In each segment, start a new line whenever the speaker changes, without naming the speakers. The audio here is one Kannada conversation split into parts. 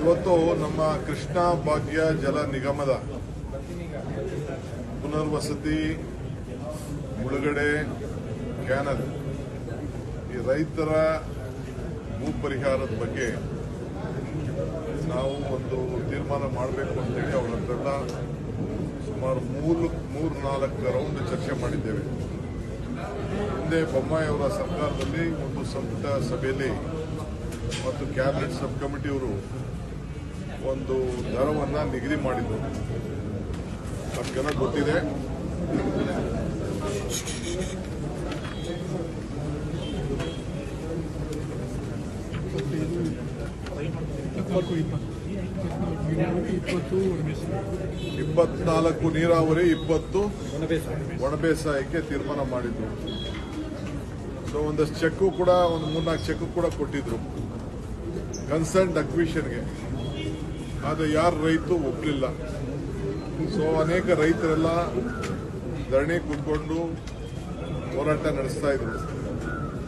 ಇವತ್ತು ನಮ್ಮ ಕೃಷ್ಣ ಭಾಗ್ಯ ಜಲ ನಿಗಮದ ಪುನರ್ವಸತಿ ಮುಳುಗಡೆ ಕ್ಯಾನಲ್ ಈ ರೈತರ ಭೂ ಪರಿಹಾರದ ಬಗ್ಗೆ ನಾವು ಒಂದು ತೀರ್ಮಾನ ಮಾಡಬೇಕು ಅಂತೇಳಿ ಅವರ ತಂಡ ಸುಮಾರು ಮೂರು ಮೂರು, ನಾಲ್ಕು ರೌಂಡ್ ಚರ್ಚೆ ಮಾಡಿದ್ದೇವೆ. ಹಿಂದೆ ಬೊಮ್ಮಾಯಿ ಅವರ ಸರ್ಕಾರದಲ್ಲಿ ಒಂದು ಸಂಪುಟ ಸಭೆಯಲ್ಲಿ ಮತ್ತು ಕ್ಯಾಬಿನೆಟ್ ಸಬ್ ಕಮಿಟಿಯವರು ಒಂದು ದರವನ್ನು ನಿಗದಿ ಮಾಡಿದ್ರು ನಮಗೆಲ್ಲ ಗೊತ್ತಿದೆ. ಇಪ್ಪತ್ನಾಲ್ಕು ನೀರಾವರಿ, ಇಪ್ಪತ್ತು ಒಣ ಬೇಸಾಯಕ್ಕೆ ತೀರ್ಮಾನ ಮಾಡಿದ್ರು ಸೊ ಒಂದಷ್ಟು ಚೆಕ್ ಕೂಡ, ಒಂದು ಮೂರ್ನಾಲ್ಕು ಚೆಕ್ ಕೂಡ ಕೊಟ್ಟಿದ್ರು. ಕನ್ಸರ್ನ್ ಅಕ್ವಿಷನ್ಗೆ ಆದರೆ ಯಾರು ರೈತರು ಒಪ್ಪಲಿಲ್ಲ ಸೊ ಅನೇಕ ರೈತರೆಲ್ಲ ಧರಣಿ ಕೂತ್ಕೊಂಡು ಹೋರಾಟ ನಡೆಸ್ತಾ ಇದ್ರು.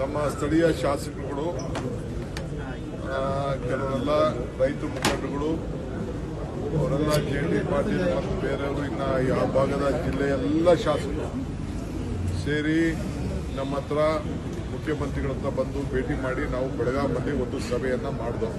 ನಮ್ಮ ಸ್ಥಳೀಯ ಶಾಸಕರುಗಳು ಕೆಲವರೆಲ್ಲ ರೈತ ಮುಖಂಡರುಗಳು, ಅವರೆಲ್ಲ ಜೆ ಡಿ ಪಾಟೀಲ್ ಮತ್ತು ಬೇರೆಯವರು, ಇನ್ನ ಯಾವ ಭಾಗದ ಜಿಲ್ಲೆಯ ಎಲ್ಲ ಶಾಸಕರು ಸೇರಿ ನಮ್ಮ ಹತ್ರ ಮುಖ್ಯಮಂತ್ರಿಗಳ ಹತ್ರ ಬಂದು ಭೇಟಿ ಮಾಡಿ ನಾವು ಬೆಳಗಾಮಲ್ಲಿ ಒಂದು ಸಭೆಯನ್ನು ಮಾಡಿದೆವು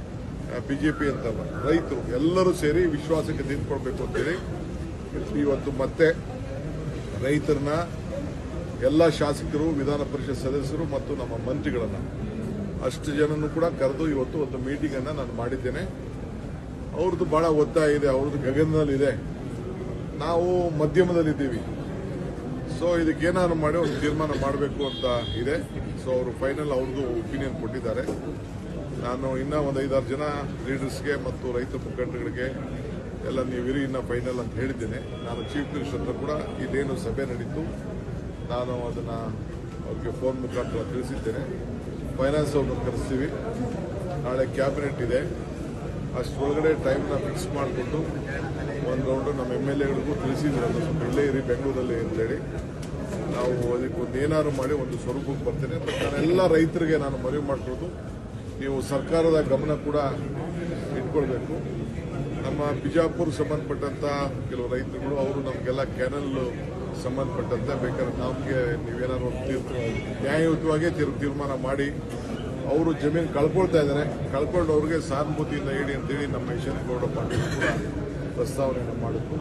ಬಿಜೆಪಿ ಅಂತ ರೈತರು ಎಲ್ಲರೂ ಸೇರಿ ವಿಶ್ವಾಸಕ್ಕೆ ನಿಂತ್ಕೊಳ್ಬೇಕು ಅಂತೇಳಿ ಇವತ್ತು ಮತ್ತೆ ರೈತರನ್ನ ಎಲ್ಲ ಶಾಸಕರು, ವಿಧಾನ ಪರಿಷತ್ ಸದಸ್ಯರು ಮತ್ತು ನಮ್ಮ ಮಂತ್ರಿಗಳನ್ನು ಅಷ್ಟು ಜನನು ಕೂಡ ಕರೆದು ಇವತ್ತು ಒಂದು ಮೀಟಿಂಗ್ ಅನ್ನ ನಾನು ಮಾಡಿದ್ದೇನೆ. ಅವ್ರದ್ದು ಬಹಳ ಒತ್ತಾಯ ಇದೆ, ಅವ್ರದ್ದು ಗಗನದಲ್ಲಿದೆ ನಾವು ಮಧ್ಯಮದಲ್ಲಿದ್ದೀವಿ. ಸೊ ಇದಕ್ಕೆ ಏನಾದ್ರು ಮಾಡಿ ಒಂದು ತೀರ್ಮಾನ ಮಾಡಬೇಕು ಅಂತ ಇದೆ. ಸೊ ಅವರು ಫೈನಲ್ ಅವ್ರದ್ದು ಒಪಿನಿಯನ್ ಕೊಟ್ಟಿದ್ದಾರೆ. ನಾನು ಇನ್ನೂ ಒಂದು ಐದಾರು ಜನ ಲೀಡರ್ಸ್ಗೆ ಮತ್ತು ರೈತ ಮುಖಂಡಗಳಿಗೆ ಎಲ್ಲ ನೀವು ಇರಿ, ಇನ್ನ ಫೈನಲ್ ಅಂತ ಹೇಳಿದ್ದೇನೆ. ನಾನು ಚೀಫ್ ಮಿನಿಸ್ಟರ್ ಹತ್ರ ಕೂಡ ಇದೇನು ಸಭೆ ನಡೀತು. ನಾನು ಅದನ್ನು ಅವ್ರಿಗೆ ಫೋನ್ ಮುಖಾಂತರ ತಿಳಿಸಿದ್ದೇನೆ. ಫೈನಾನ್ಸ್ ಅವ್ರನ್ನ ಕರೆಸ್ತೀವಿ. ನಾಳೆ ಕ್ಯಾಬಿನೆಟ್ ಇದೆ. ಅಷ್ಟರೊಳಗಡೆ ಟೈಮ್ನ ಫಿಕ್ಸ್ ಮಾಡಿಕೊಂಡು ಒಂದು ರೌಂಡು ನಮ್ಮ ಎಂ ಎಲ್ ಎಗಳಿಗೂ ತಿಳಿಸಿದ್ರು. ಅದು ಸ್ವಲ್ಪ ಇಲ್ಲೇ ಇರಿ, ಬೆಂಗಳೂರಲ್ಲಿ ಅಂತೇಳಿ. ನಾವು ಅದಕ್ಕೆ ಒಂದು ಏನಾದ್ರು ಮಾಡಿ ಒಂದು ಸ್ವರೂಪಕ್ಕೆ ಬರ್ತೇನೆ. ಬಟ್ ಎಲ್ಲ ರೈತರಿಗೆ ನಾನು ಮನವಿ ಮಾಡ್ಕೊಳ್ಳೋದು ನೀವು ಸರ್ಕಾರದ ಗಮನ ಕೂಡ ಇಟ್ಕೊಳ್ಬೇಕು. ನಮ್ಮ ಬಿಜಾಪುರ್ ಸಂಬಂಧಪಟ್ಟಂತ ಕೆಲವು ರೈತರುಗಳು, ಅವರು ನಮಗೆಲ್ಲ ಕ್ಯಾನಲ್ ಸಂಬಂಧಪಟ್ಟಂತೆ ಬೇಕಾದ್ರೆ ನಮಗೆ ನೀವೇನಾದ್ರು ನ್ಯಾಯಯುತವಾಗಿ ತೀರ್- ತೀರ್ಮಾನ ಮಾಡಿ, ಅವರು ಜಮೀನು ಕಳ್ಕೊಳ್ತಾ ಇದ್ದಾರೆ. ಕಳ್ಕೊಂಡು ಅವ್ರಿಗೆ ಸಹಾನುಭೂತಿಯಿಂದ ಹೇಳಿ ಅಂತೇಳಿ ನಮ್ಮ ಗೌಡ ಪಾಟೀಲ್ ಕೂಡ ಪ್ರಸ್ತಾವನೆಯನ್ನು ಮಾಡಿದ್ರು.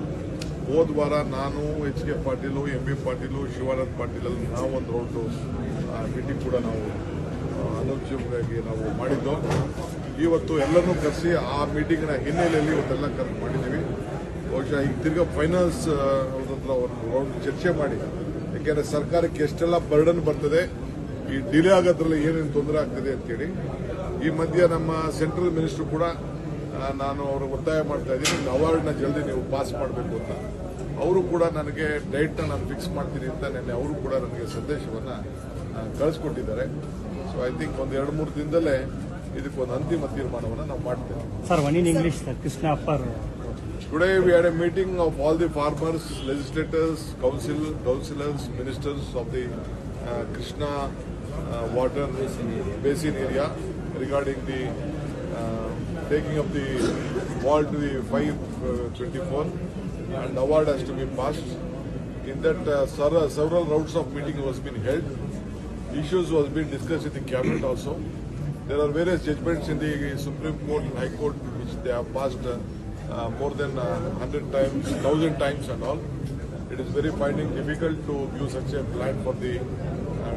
ಹೋದ ವಾರ ನಾನು, H K Patil, M B Patil, Shivanand ಪಾಟೀಲಲ್ಲಿ ನಾವು ಒಂದು ರೌಂಡು ಮೀಟಿಂಗ್ ಕೂಡ ನಾವು ಅನೌನ್ಸ್ಯಾಗಿ ನಾವು ಮಾಡಿದ್ದು. ಇವತ್ತು ಎಲ್ಲರನ್ನೂ ಕರೆಸಿ ಆ ಮೀಟಿಂಗ್ನ ಹಿನ್ನೆಲೆಯಲ್ಲಿ ಇವತ್ತೆಲ್ಲ ಕರೆಕ್ಟ್ ಮಾಡಿದ್ದೀವಿ. ಬಹುಶಃ ಈಗ ತಿರ್ಗಾ ಫೈನಾನ್ಸ್ ಅವ್ರ ರೌಂಡ್ ಚರ್ಚೆ ಮಾಡಿ. ಯಾಕೆಂದರೆ ಸರ್ಕಾರಕ್ಕೆ ಎಷ್ಟೆಲ್ಲ ಬರ್ಡನ್ ಬರ್ತದೆ, ಈ ಡಿಲೇ ಆಗೋದ್ರಲ್ಲಿ ಏನೇನು ತೊಂದರೆ ಆಗ್ತದೆ ಅಂತೇಳಿ. ಈ ಮಧ್ಯೆ ನಮ್ಮ ಸೆಂಟ್ರಲ್ ಮಿನಿಸ್ಟರ್ ಕೂಡ ನಾನು ಅವರು ಒತ್ತಾಯ ಮಾಡ್ತಾ ಇದ್ದೀನಿ ಅವಾರ್ಡ್ನ ಜಲ್ದಿ ನೀವು ಪಾಸ್ ಮಾಡಬೇಕು ಅಂತ. ಅವರು ಕೂಡ ನನಗೆ ಡೇಟ್ನ ನಾನು ಫಿಕ್ಸ್ ಮಾಡ್ತೀನಿ ಅಂತ ನಿನ್ನೆ ಅವರು ಕೂಡ ನನಗೆ ಸಂದೇಶವನ್ನು ಕಳಿಸ್ಕೊಟ್ಟಿದ್ದಾರೆ. ಐ ಥಿಂಕ್ ಒಂದು ಎರಡು ಮೂರು ದಿನದಲ್ಲೇ ಇದಕ್ಕೊಂದು ಅಂತಿಮ ತೀರ್ಮಾನವನ್ನು ನಾವು ಮಾಡ್ತೇವೆ
Sir, one in English, sir. Krishna Appar.
Today we had a meeting of all the farmers, legislators, council, councillors, ministers of the uh, Krishna uh, water basin area regarding the uh, taking of the wall to the 524 and award has to be passed. In that uh, several several rounds of meeting was been held. Issues was being discussed in the cabinet also. There are various judgments in the Supreme Court and High Court which they have passed uh, more than uh, 100 times, 1000 times and all. It is very finding difficult to give such a plan for the uh,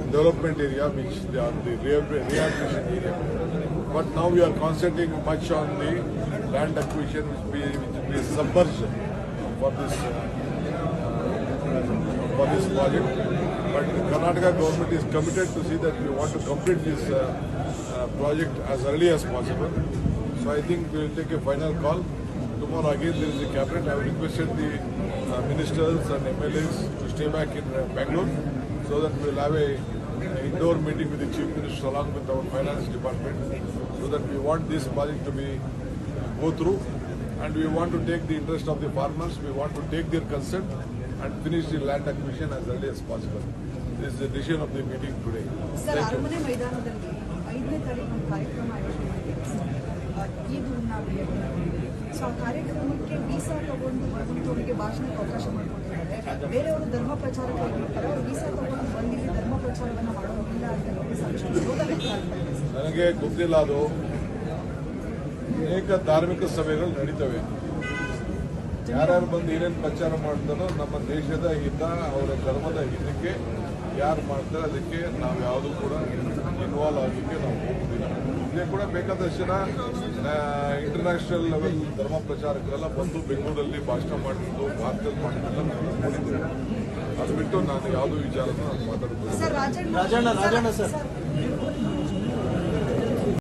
development area, which they are the rehab- rehabilitation area. But now we are concentrating much on the land acquisition, which be, which be submerged for this uh, for this project. But the Karnataka government is committed to see that we want to complete this uh, uh, project as early as possible. So I think we will take a final call. Tomorrow again there is a cabinet. I have requested the uh, ministers and MLAs to stay back in uh, Bangalore so that we will have a, indoor meeting with the chief minister along with our finance department so that we want this project to be go through and we want to take the interest of the farmers, we want to take their consent and finish the land acquisition as early as possible. This is the decision of the meeting today.
Sir
Thank you.
ಅರಮನೆ ಮೈದಾನದಲ್ಲಿ ಐದನೇ ತಾರೀಕು ಒಂದು ಕಾರ್ಯಕ್ರಮ ಆಯೋಜನೆ ಮಾಡಿದ್ದೀವಿ ಸರ್ ಆ, ಈದ್ ಉನ್ನಾವಿ ಸೊ ಆ ಕಾರ್ಯಕ್ರಮಕ್ಕೆ ವೀಸಾ ತಗೊಂಡು ಬರುವಂಥವರಿಗೆ ಭಾಷಣಕ್ಕೆ ಅವಕಾಶ ಮಾಡಿಕೊಟ್ಟಿದ್ದಾರೆ ಬೇರೆಯವರು ಧರ್ಮ ಪ್ರಚಾರಕರಾಗಿರ್ತಾರೆ ಅವರು ವೀಸಾ ತಗೊಂಡು ಬಂದಿಲ್ಲಿ ಧರ್ಮ ಪ್ರಚಾರವನ್ನು ಮಾಡೋದಿಲ್ಲ ಅಂತ ಹೇಳಿ ಸಾಕಷ್ಟು ವಿರೋಧ ವ್ಯಕ್ತವಾಗ್ತಾ ಇದೆ ಸರ್
ನನಗೆ ಗೊತ್ತಿಲ್ಲ ಅದು ಅನೇಕ ಧಾರ್ಮಿಕ ಸಭೆಗಳು ನಡೀತವೆ ಯಾರ್ಯಾರು ಬಂದು ಏನೇನು ಪ್ರಚಾರ ಮಾಡ್ತಾರೋ ನಮ್ಮ ದೇಶದ ಹಿತ ಅವರ ಧರ್ಮದ ಹಿತಕ್ಕೆ ಯಾರು ಮಾಡ್ತಾರೆ ಅದಕ್ಕೆ ನಾವು ಯಾವುದು ಕೂಡ ಇನ್ವಾಲ್ವ್ ಆಗಲಿಕ್ಕೆ ನಾವು ಹೋಗುದಿಲ್ಲ. ಇಲ್ಲೇ ಕೂಡ ಬೇಕಾದಷ್ಟು ಜನ ಇಂಟರ್ನ್ಯಾಷನಲ್ ಲೆವೆಲ್ ಧರ್ಮ ಪ್ರಚಾರಕರೆಲ್ಲ ಬಂದು ಬೆಂಗಳೂರಲ್ಲಿ ಭಾಷಣ ಮಾಡಿದ್ದು ಭಾರತದಲ್ಲಿ ಮಾಡಿದ್ದೆಲ್ಲ ನಾವು ನೋಡಿದ್ದೇವೆ. ಅದು ಬಿಟ್ಟು ನಾನು ಯಾವುದೋ ವಿಚಾರನ ನಾನು ಮಾತಾಡ್ಬೋದು